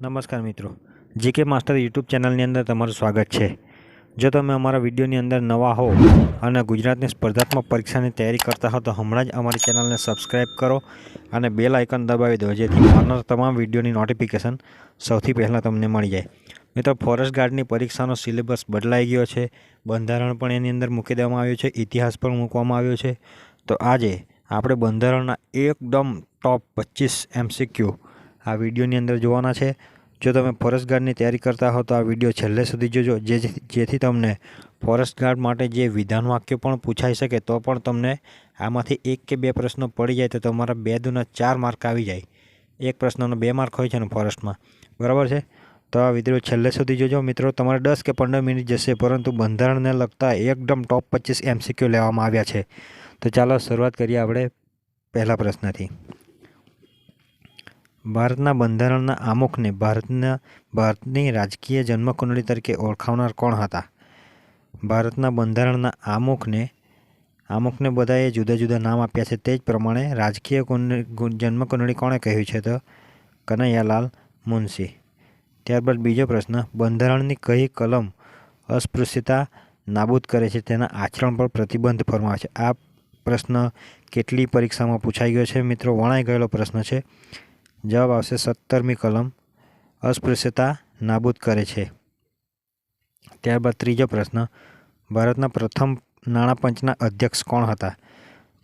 નમસ્કાર મિત્રો. GK master YouTube ચેનલની અંદર તમારું સ્વાગત છે. જો તમે અમારા વિડીયોની અંદર નવા હો અને ગુજરાતની સ્પર્ધાત્મક પરીક્ષાની તૈયારી કરતા હો તો હમણાં જ અમારી ચેનલને સબસ્ક્રાઈબ કરો અને બેલ આઇકન દબાવી દો, જેથી આવનાર તમામ વિડીયોની નોટિફિકેશન સૌથી પહેલાં તમને મળી જાય. મિત્રો, ફોરેસ્ટ ગાર્ડની પરીક્ષાનો સિલેબસ બદલાઈ ગયો છે. બંધારણ પણ એની અંદર મૂકી દેવામાં આવ્યું છે. ઇતિહાસ પણ મૂકવામાં આવ્યો છે. તો આજે આપણે બંધારણના એકદમ ટોપ પચીસ એમસીક્યુ આ વિડીયોની અંદર જોવાના છે. જો તમે ફોરેસ્ટ ગાર્ડની તૈયારી કરતા હો તો આ વીડિયો છેલ્લે સુધી જોજો. જેથી તમને ફોરેસ્ટ ગાર્ડ માટે જે વિધાન વાક્ય પણ પૂછાઈ શકે તો પણ તમને આમાંથી એક કે બે પ્રશ્નો પડી જાય તો તમારા બે દુના ચાર માર્ક આવી જાય. એક પ્રશ્નનો બે માર્ક હોય છે ને ફોરેસ્ટમાં બરાબર છે? તો આ વીડિયો છેલ્લે સુધી જોજો. મિત્રો, તમારે દસ કે પંદર મિનિટ જશે, પરંતુ બંધારણને લગતા એકદમ ટોપ પચીસ એમસીક્યુ લેવામાં આવ્યા છે. તો ચાલો શરૂઆત કરીએ આપણે પહેલા પ્રશ્નથી. ભારતના બંધારણના આમુખને ભારતના, ભારતની રાજકીય જન્મકુંડળી તરીકે ઓળખાવનાર કોણ હતા? ભારતના બંધારણના આમુખને આમુખને બધાએ જુદા જુદા નામ આપ્યા છે. તે જ પ્રમાણે રાજકીય કુંડ જન્મકુંડળી કોણે કહ્યું છે તો કનૈયાલાલ મુનશી. ત્યારબાદ બીજો પ્રશ્ન, બંધારણની કઈ કલમ અસ્પૃશ્યતા નાબૂદ કરે છે તેના આચરણ પર પ્રતિબંધ ફરમાવે છે? આ પ્રશ્ન કેટલી પરીક્ષામાં પૂછાઈ ગયો છે? મિત્રો, વણાઈ ગયેલો પ્રશ્ન છે. જવાબ આવશે સત્તરમી કલમ. અસ્પૃશ્યતા નાબૂદ કરે છે. ત્યારબાદ ત્રીજો પ્રશ્ન, ભારતના પ્રથમ નાણાં પંચના અધ્યક્ષ કોણ હતા?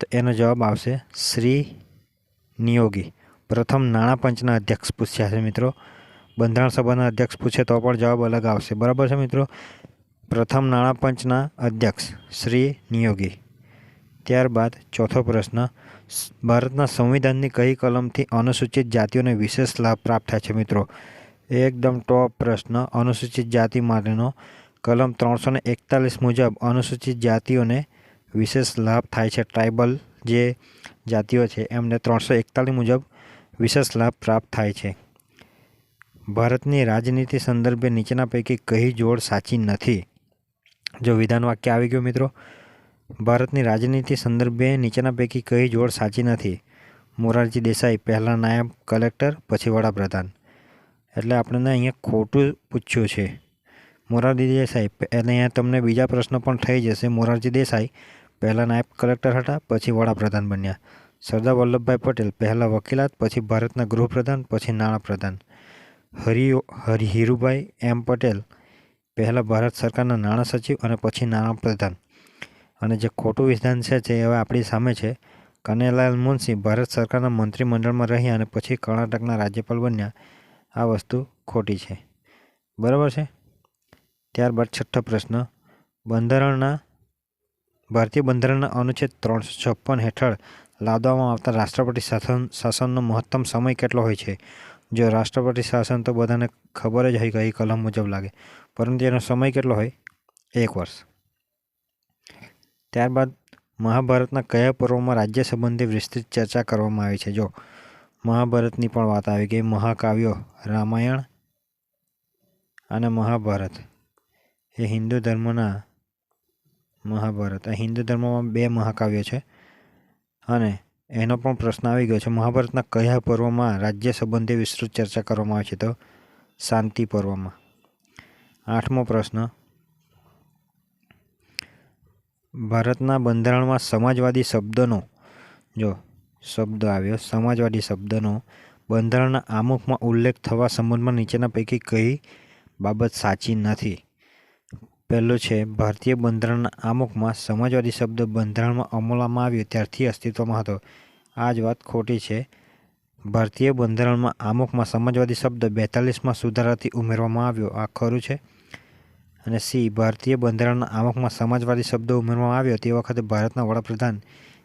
તો એનો જવાબ આવશે શ્રી નિયોગી. પ્રથમ નાણાં પંચના અધ્યક્ષ પૂછ્યા છે મિત્રો. બંધારણ સભાના અધ્યક્ષ પૂછે તો પણ જવાબ અલગ આવશે. બરાબર છે મિત્રો? પ્રથમ નાણાં પંચના અધ્યક્ષ શ્રી નિયોગી. ત્યારબાદ ચોથો પ્રશ્ન ભારતના સંવિધાનની કઈ કલમથી અનુસૂચિત જાતિઓને વિશેષ લાભ પ્રાપ્ત થાય છે મિત્રો? એકદમ ટોપ પ્રશ્ન. અનુસૂચિત જાતિ માટેનો કલમ ત્રણસો ને એકતાલીસ મુજબ અનુસૂચિત જાતિઓને વિશેષ લાભ થાય છે. ટ્રાઇબલ જે જાતિઓ છે, એમને ત્રણસો એકતાલીસ મુજબ વિશેષ લાભ પ્રાપ્ત થાય છે. ભારતની રાજનીતિ સંદર્ભે નીચેના પૈકી કઈ જોડ સાચી નથી? જો વિધાન વાક્ય આવી ગયું મિત્રો ભારતની રાજનીતિ સંદર્ભે નીચેના પૈકી કઈ જોડ સાચી નથી. મોરારજી દેસાઈ, પહેલાં નાયબ કલેક્ટર, પછી વડાપ્રધાન. એટલે આપણને અહીંયા ખોટું પૂછ્યું છે. મોરારજી દેસાઈ અને અહીંયા તમને બીજા પ્રશ્ન પણ થઈ જશે. મોરારજી દેસાઈ, પહેલાં નાયબ કલેક્ટર હતા, પછી વડાપ્રધાન બન્યા. સરદાર વલ્લભભાઈ પટેલ, પહેલાં વકીલાત, પછી ભારતના ગૃહપ્રધાન, પછી નાણાપ્રધાન. હરિ હરિ હીરુભાઈ એમ પટેલ, પહેલાં ભારત સરકારના નાણાં સચિવ અને પછી નાણાપ્રધાન. અને જે ખોટું વિધાન છે તે હવે આપણી સામે છે, કનૈયાલાલ મુનશી ભારત સરકારના મંત્રીમંડળમાં રહ્યા અને પછી કર્ણાટકના રાજ્યપાલ બન્યા, આ વસ્તુ ખોટી છે. બરાબર છે? ત્યારબાદ છઠ્ઠો પ્રશ્ન, બંધારણના, ભારતીય બંધારણના અનુચ્છેદ ત્રણસો છપ્પન હેઠળ લાદવામાં આવતા રાષ્ટ્રપતિ શાસન, શાસનનો મહત્તમ સમય કેટલો હોય છે? જો રાષ્ટ્રપતિ શાસન તો બધાને ખબર જ હોય કે કલમ મુજબ લાગે, પરંતુ એનો સમય કેટલો હોય? એક વર્ષ. ત્યારબાદ મહાભારતના કયા પર્વમાં રાજ્ય સંબંધી વિસ્તૃત ચર્ચા કરવામાં આવી છે? જો મહાભારતની પણ વાત આવી ગઈ, મહાકાવ્યો, રામાયણ અને મહાભારત. એ હિન્દુ ધર્મના મહાભારત. આ હિન્દુ ધર્મમાં બે મહાકાવ્યો છે અને એનો પણ પ્રશ્ન આવી ગયો છે. મહાભારતના કયા પર્વમાં રાજ્ય સંબંધી વિસ્તૃત ચર્ચા કરવામાં આવે છે? તો શાંતિ પર્વમાં. આઠમો પ્રશ્ન ભારતના બંધારણમાં સમાજવાદી શબ્દનો, જો શબ્દ આવ્યો, સમાજવાદી શબ્દનો બંધારણના આમુખમાં ઉલ્લેખ થવા સંબંધમાં નીચેના પૈકી કઈ બાબત સાચી નથી? પહેલું છે, ભારતીય બંધારણના આમુખમાં સમાજવાદી શબ્દ બંધારણમાં અમલવામાં આવ્યો ત્યારથી અસ્તિત્વમાં હતો. આ જ વાત ખોટી છે. ભારતીય બંધારણમાં આમુખમાં સમાજવાદી શબ્દ બેતાલીસમાં સુધારાથી ઉમેરવામાં આવ્યો. આ ખરું છે? અને સી, ભારતીય બંધારણના આમુખમાં સમાજવાદી શબ્દો ઉમેરવામાં આવ્યો તે વખતે ભારતના વડાપ્રધાન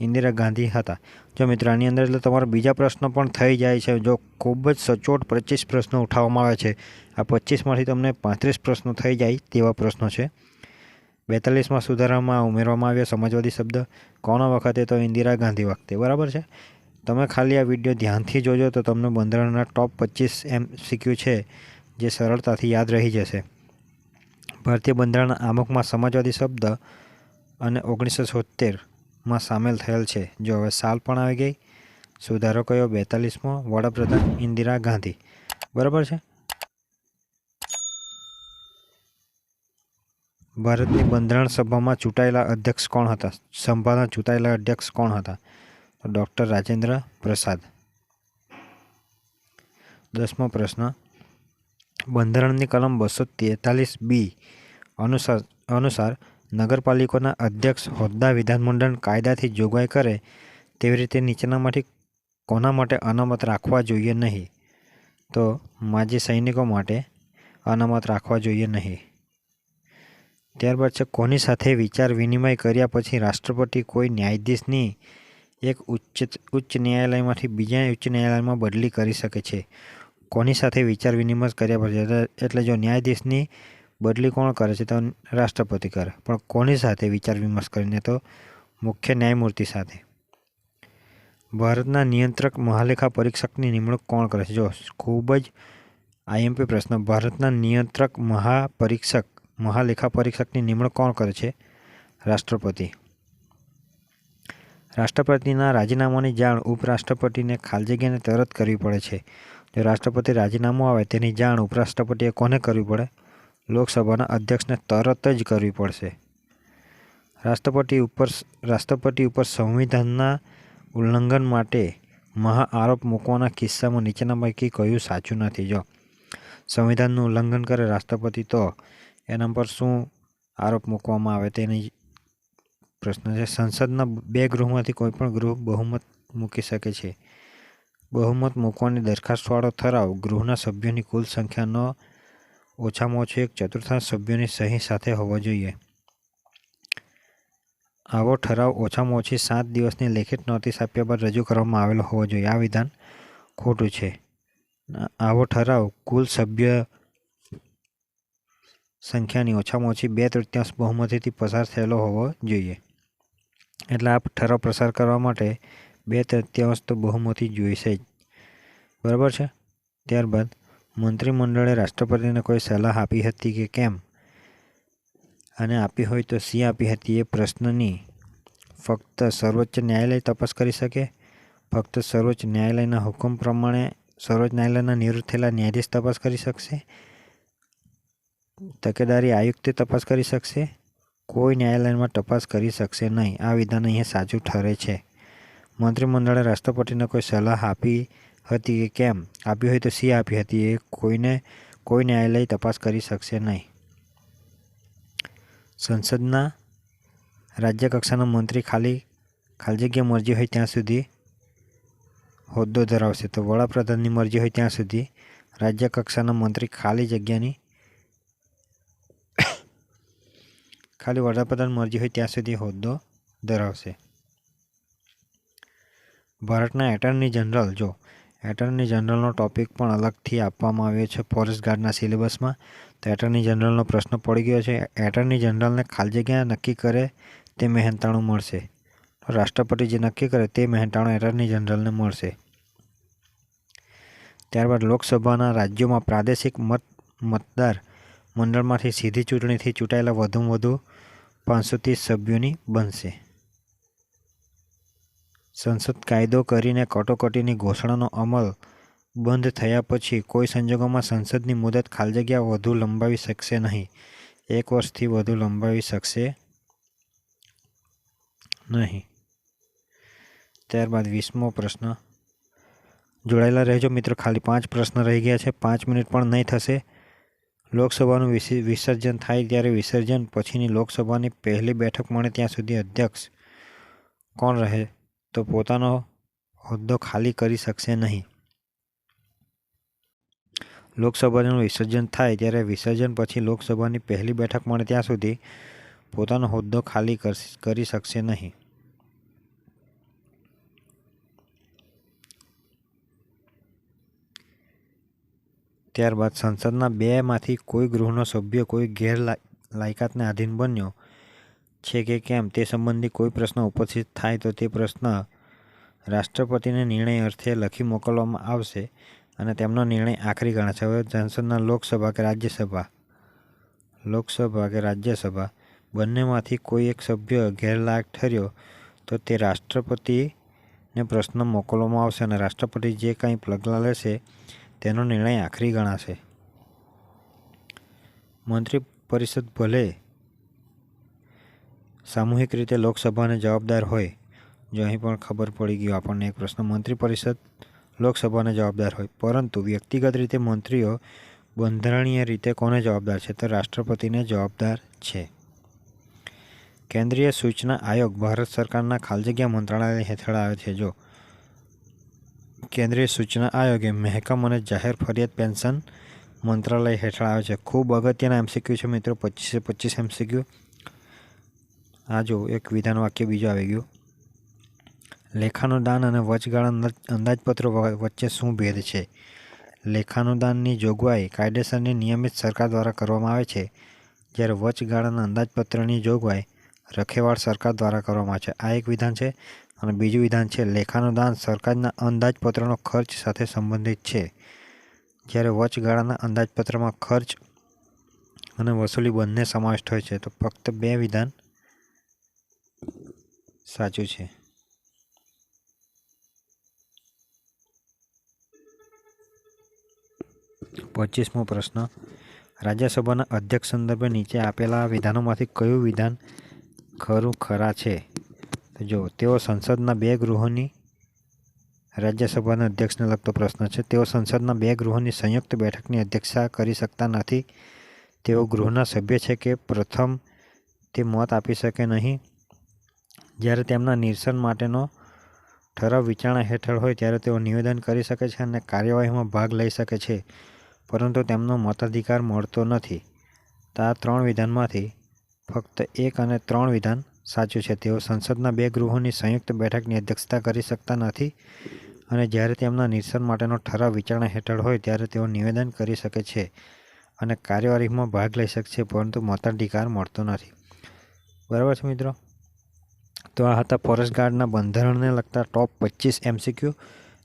ઇન્દિરા ગાંધી હતા. જો મિત્રો, આની અંદર એટલે તમારા બીજા પ્રશ્નો પણ થઈ જાય છે. જો ખૂબ જ સચોટ પચીસ પ્રશ્નો ઉઠાવવામાં આવે છે, આ પચીસમાંથી તમને પાંત્રીસ પ્રશ્નો થઈ જાય તેવા પ્રશ્નો છે. બેતાલીસમાં સુધારામાં ઉમેરવામાં આવ્યો સમાજવાદી શબ્દ. કોના વખતે? તો ઇન્દિરા ગાંધી વખતે. બરાબર છે? તમે ખાલી આ વીડિયો ધ્યાનથી જોજો તો તમને બંધારણના ટોપ પચીસ એમ સિક્યુ છે જે સરળતાથી યાદ રહી જશે. ભારતીય બંધારણના આમુખમાં સમાજવાદી શબ્દ અને ઓગણીસો છોતેરમાં સામેલ થયેલ છે, જો હવે સાલ પણ આવી ગઈ. સુધારો કયો બેતાલીસમો? વડાપ્રધાન ઇન્દિરા ગાંધી. બરાબર છે? ભારતની બંધારણ સભામાં ચૂંટાયેલા અધ્યક્ષ કોણ હતા? સભાના ચૂંટાયેલા અધ્યક્ષ કોણ હતા? તો ડૉક્ટર રાજેન્દ્ર પ્રસાદ. દસમો પ્રશ્ન. બંધારણની કલમ બસો તેતાલીસ બી અનુસાર અનુસાર નગરપાલિકાના અધ્યક્ષ હોદ્દા વિધાનમંડળ કાયદાથી જોગવાઈ કરે તેવી રીતે નીચેનામાંથી કોના માટે અનામત રાખવા જોઈએ નહીં? તો માજી સૈનિકો માટે અનામત રાખવા જોઈએ નહીં. ત્યારબાદ છે, કોની સાથે વિચાર વિનિમય કર્યા પછી રાષ્ટ્રપતિ કોઈ ન્યાયાધીશની એક ઉચ્ચ ઉચ્ચ ન્યાયાલયમાંથી બીજા ઉચ્ચ ન્યાયાલયમાં બદલી કરી શકે છે? કોની સાથે વિચાર વિનિમય કર્યા પછી? એટલે- જો ન્યાયાધીશની બદલી કોણ કરે છે તો રાષ્ટ્રપતિ કરે. પણ કોની સાથે વિચાર વિમર્શ કરીને તો મુખ્ય ન્યાયમૂર્તિ સાથે? ભારતના નિયંત્રક મહાલેખા પરીક્ષકની નિમણૂક કોણ કરે છે? જો, ખૂબ જ આઈએમપી પ્રશ્ન. ભારતના નિયંત્રક મહાપરીક્ષક, મહાલેખા પરીક્ષકની નિમણૂક કોણ કરે છે? રાષ્ટ્રપતિ. રાષ્ટ્રપતિના રાજીનામાની જાણ ઉપરાષ્ટ્રપતિને ખાલી જગ્યાને તરત કરવી પડે છે. જો રાષ્ટ્રપતિ રાજીનામું આવે તેની જાણ ઉપરાષ્ટ્રપતિએ કોને કરવી પડે? લોકસભાના અધ્યક્ષને તરત જ કરવી પડશે. રાષ્ટ્રપતિ ઉપર રાષ્ટ્રપતિ ઉપર સંવિધાનના ઉલ્લંઘન માટે મહા આરોપ મૂકવાના કિસ્સામાં નીચેના પૈકી કયું સાચું નથી? જો સંવિધાનનું ઉલ્લંઘન કરે રાષ્ટ્રપતિ, તો એના પર શું આરોપ મૂકવામાં આવે તેની પ્રશ્ન છે. સંસદના બે ગૃહમાંથી કોઈ પણ ગૃહ બહુમત મૂકી શકે છે. બહુમત મૂકવાની દરખાસ્તવાળો ઠરાવ ગૃહના સભ્યોની કુલ સંખ્યાનો ઓછામાં ઓછો એક ચતુર્થાંશ સભ્યોની સહી સાથે હોવો જોઈએ. આવો ઠરાવ ઓછામાં ઓછી સાત દિવસની લેખિત નોટિસ આપ્યા બાદ રજૂ કરવામાં આવેલો હોવો જોઈએ. આ વિધાન ખોટું છે. આવો ઠરાવ કુલ સભ્ય સંખ્યાની ઓછામાં ઓછી બે તૃતીયાંશ બહુમતીથી પસાર થયેલો હોવો જોઈએ. એટલે આ ઠરાવ પસાર કરવા માટે બે તૃતીયાંશ તો બહુમતી જોઈશે જ. બરાબર છે? ત્યારબાદ મંત્રીમંડળે રાષ્ટ્રપતિને કોઈ સલાહ આપી હતી કે કેમ? અને આપી હોય તો સી આપી હતી એ પ્રશ્નની ફક્ત સર્વોચ્ચ ન્યાયાલય તપાસ કરી શકે? ફક્ત સર્વોચ્ચ ન્યાયાલયના હુકમ પ્રમાણે સર્વોચ્ચ ન્યાયાલયના નિવૃત્ત થયેલા ન્યાયાધીશ તપાસ કરી શકશે? તકેદારી આયુક્તે તપાસ કરી શકશે? કોઈ ન્યાયાલયમાં તપાસ કરી શકશે નહીં. આ વિધાન અહીંયા સાચું ઠરે છે. મંત્રીમંડળે રાષ્ટ્રપતિને કોઈ સલાહ આપી હતી કે કેમ? આપી હોય તો સી આપી હતી? એ કોઈને કોઈ ન્યાયાલય તપાસ કરી શકશે નહીં. સંસદના રાજ્ય કક્ષાના મંત્રી ખાલી ખાલી જગ્યા મરજી હોય ત્યાં સુધી હોદ્દો ધરાવશે. તો વડાપ્રધાનની મરજી હોય ત્યાં સુધી રાજ્ય કક્ષાના મંત્રી ખાલી જગ્યાની, ખાલી વડાપ્રધાન મરજી હોય ત્યાં સુધી હોદ્દો ધરાવશે. ભારતના એટર્ની જનરલ, જો. એટર્ની જનરલનો ટોપિક પણ અલગથી આપવામાં આવ્યો છે ફોરેસ્ટ ગાર્ડના સિલેબસમાં. તો એટર્ની જનરલનો પ્રશ્ન પડી ગયો છે, એટર્ની જનરલને ખાલી જગ્યા નક્કી કરે તે મહેનતાણું મળશે. રાષ્ટ્રપતિ જે નક્કી કરે તે મહેનતાણું એટર્ની જનરલને મળશે. ત્યારબાદ લોકસભાના રાજ્યોમાં પ્રાદેશિક મત, મતદાર મંડળમાંથી સીધી ચૂંટણીથી ચૂંટાયેલા વધુમાં વધુ પાંચસો ત્રીસ સભ્યોની બનશે. સંસદ કાયદો કરીને કટોકટીની ઘોષણાનો અમલ બંધ થયા પછી કોઈ સંજોગોમાં સંસદની મુદત ખાલી જગ્યા વધુ લંબાવી શકશે નહીં. એક વર્ષથી વધુ લંબાવી શકશે નહીં. ત્યારબાદ વીસમો પ્રશ્ન. જોડાયેલા રહેજો મિત્રો, ખાલી પાંચ પ્રશ્ન રહી ગયા છે. પાંચ મિનિટ પણ નહીં થશે. લોકસભાનું વિસર્જન થાય ત્યારે વિસર્જન પછીની લોકસભાની પહેલી બેઠક મળે ત્યાં સુધી અધ્યક્ષ કોણ રહે? તો પોતાનો હોદ્દો ખાલી કરી શકશે નહીં. લોકસભાનું વિસર્જન થાય ત્યારે વિસર્જન પછી લોકસભાની પહેલી બેઠક મળે ત્યાં સુધી પોતાનો હોદ્દો ખાલી કરી શકશે નહીં. ત્યારબાદ સંસદના બેમાંથી કોઈ ગૃહનો સભ્ય કોઈ ગેર લાયકાતને આધીન બન્યો. છે કે કેમ તે સંબંધી કોઈ પ્રશ્ન ઉપસ્થિત થાય તો તે પ્રશ્ન રાષ્ટ્રપતિને નિર્ણય અર્થે લખી મોકલવામાં આવશે અને તેમનો નિર્ણય આખરી ગણાશે. હવે સંસદના લોકસભા કે રાજ્યસભા? લોકસભા કે રાજ્યસભા? બંનેમાંથી કોઈ એક સભ્ય ગેરલાયક ઠર્યો તો તે રાષ્ટ્રપતિને પ્રશ્ન મોકલવામાં આવશે અને રાષ્ટ્રપતિ જે કંઈ પગલાં લેશે તેનો નિર્ણય આખરી ગણાશે. મંત્રી પરિષદ ભલે સામૂહિક રીતે લોકસભાને જવાબદાર હોય, જો અહીં પણ ખબર પડી ગયો આપણને એક પ્રશ્ન. મંત્રી પરિષદ લોકસભાને જવાબદાર હોય, પરંતુ વ્યક્તિગત રીતે મંત્રીઓ બંધારણીય રીતે કોને જવાબદાર છે? તો રાષ્ટ્રપતિને જવાબદાર છે. કેન્દ્રીય સૂચના આયોગ ભારત સરકારના ખાલજગ્યા મંત્રાલય હેઠળ આવે છે. જો કેન્દ્રીય સૂચના આયોગે મહેકમ અને જાહેર ફરિયાદ પેન્શન મંત્રાલય હેઠળ આવે છે. ખૂબ અગત્યના એમસીક્યુ છે મિત્રો. પચીસે પચીસ એમસીક્યુ આ જો, એક વિધાન વાક્ય બીજું આવી ગયું. લેખાનુદાન અને વચગાળા અંદાજપત્રો વચ્ચે શું ભેદ છે? લેખાનુદાનની જોગવાઈ કાયદેસરની નિયમિત સરકાર દ્વારા કરવામાં આવે છે. જ્યારે વચગાળાના અંદાજપત્રની જોગવાઈ રખેવાળ સરકાર દ્વારા કરવામાં આવે છે. આ એક વિધાન છે અને બીજું વિધાન છે, લેખાનુદાન સરકારના અંદાજપત્રનો ખર્ચ સાથે સંબંધિત છે. જ્યારે વચગાળાના અંદાજપત્રમાં ખર્ચ અને વસૂલી બંને સમાવિષ્ટ હોય છે, તો ફક્ત બે વિધાન સાચું છે. પચીસમો પ્રશ્ન. રાજ્યસભાના અધ્યક્ષ સંદર્ભે નીચે આપેલા વિધાનોમાંથી કયું વિધાન ખરું ખરા છે? જો તેઓ સંસદના બે ગૃહોની રાજ્યસભાના અધ્યક્ષને લગતો પ્રશ્ન છે. તેઓ સંસદના બે ગૃહોની સંયુક્ત બેઠકની અધ્યક્ષતા કરી શકતા નથી. તેઓ ગૃહના સભ્ય છે કે પ્રથમ તે મત આપી શકે નહીં. જ્યારે તેમના નિરસન માટેનો ઠરાવ વિચારણા હેઠળ હોય ત્યારે તેઓ નિવેદન કરી શકે છે અને કાર્યવાહીમાં ભાગ લઈ શકે છે. પરંતુ તેમનો મતાધિકાર મળતો નથી. આ ત્રણ વિધાનમાંથી ફક્ત એક અને ત્રણ વિધાન સાચું છે. તેઓ સંસદના બે ગૃહોની સંયુક્ત બેઠકની અધ્યક્ષતા કરી શકતા નથી અને જ્યારે તેમના નિરસન માટેનો ઠરાવ વિચારણા હેઠળ હોય ત્યારે તેઓ નિવેદન કરી શકે છે અને કાર્યવાહીમાં ભાગ લઈ શકે છે, પરંતુ મતાધિકાર મળતો નથી. બરાબર છે મિત્રો? તો આ હતા ફોરેસ્ટ ગાર્ડના બંધારણને લગતા ટોપ પચીસ એમસીક્યુ.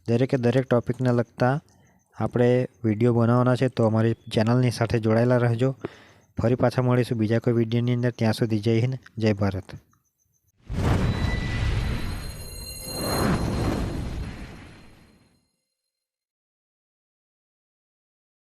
દરેકે દરેક ટોપિકને લગતા આપણે વીડિયો બનાવવાના છે, તો અમારી ચેનલની સાથે જોડાયેલા રહેજો. ફરી પાછા મળીશું બીજા કોઈ વિડીયોની અંદર. ત્યાં સુધી જય હિન્દ, જય ભારત.